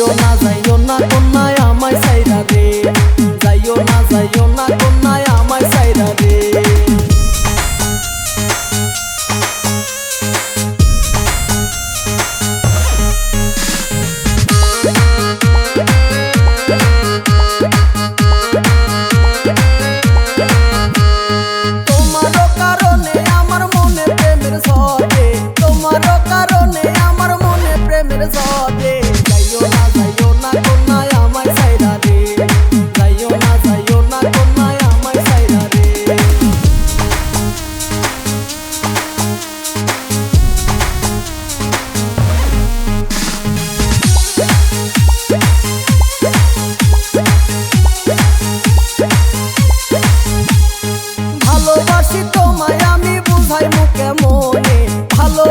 Dios más ভালোবাসি তোমায় আমি বুঝাই মুখে মনে ভালো